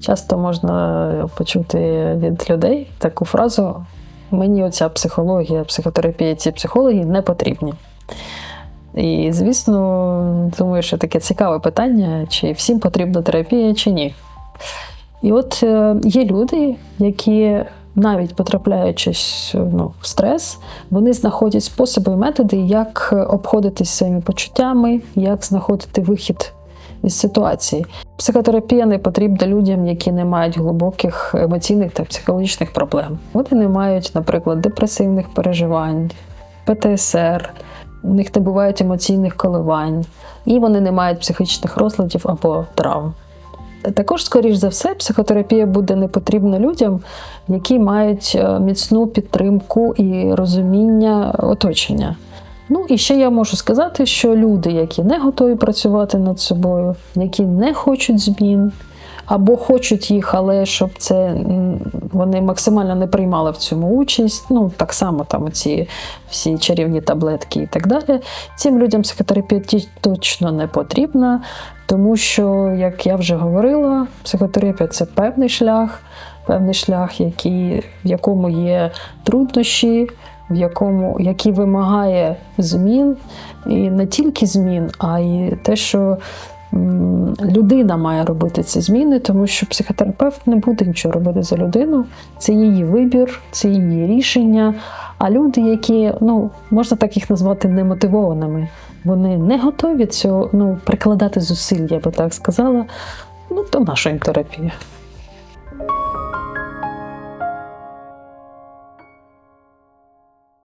Часто можна почути від людей таку фразу: мені оця психологія, психотерапія, ці психологи не потрібні. І, звісно, думаю, що таке цікаве питання, чи всім потрібна терапія, чи ні. І от е, є люди, які навіть потрапляючись ну, в стрес, вони знаходять способи і методи, як обходитись своїми почуттями, як знаходити вихід із ситуації. Психотерапія не потрібна людям, які не мають глибоких емоційних та психологічних проблем. Вони не мають, наприклад, депресивних переживань, ПТСР, у них не бувають емоційних коливань, і вони не мають психічних розладів або травм. Також, скоріш за все, психотерапія буде не потрібна людям, які мають е, міцну підтримку і розуміння оточення. Ну і ще я можу сказати, що люди, які не готові працювати над собою, які не хочуть змін, або хочуть їх, але щоб це вони максимально не приймали в цьому участь. Ну так само там ці всі чарівні таблетки і так далі. Цим людям психотерапія точно не потрібна, тому що, як я вже говорила, психотерапія це певний шлях, певний шлях, який, в якому є труднощі. В якому який вимагає змін, і не тільки змін, а й те, що людина має робити ці зміни, тому що психотерапевт не буде нічого робити за людину. Це її вибір, це її рішення. А люди, які ну можна так їх назвати немотивованими, вони не готові цього ну, прикладати зусиль, я би так сказала. Ну, то наша їм терапія.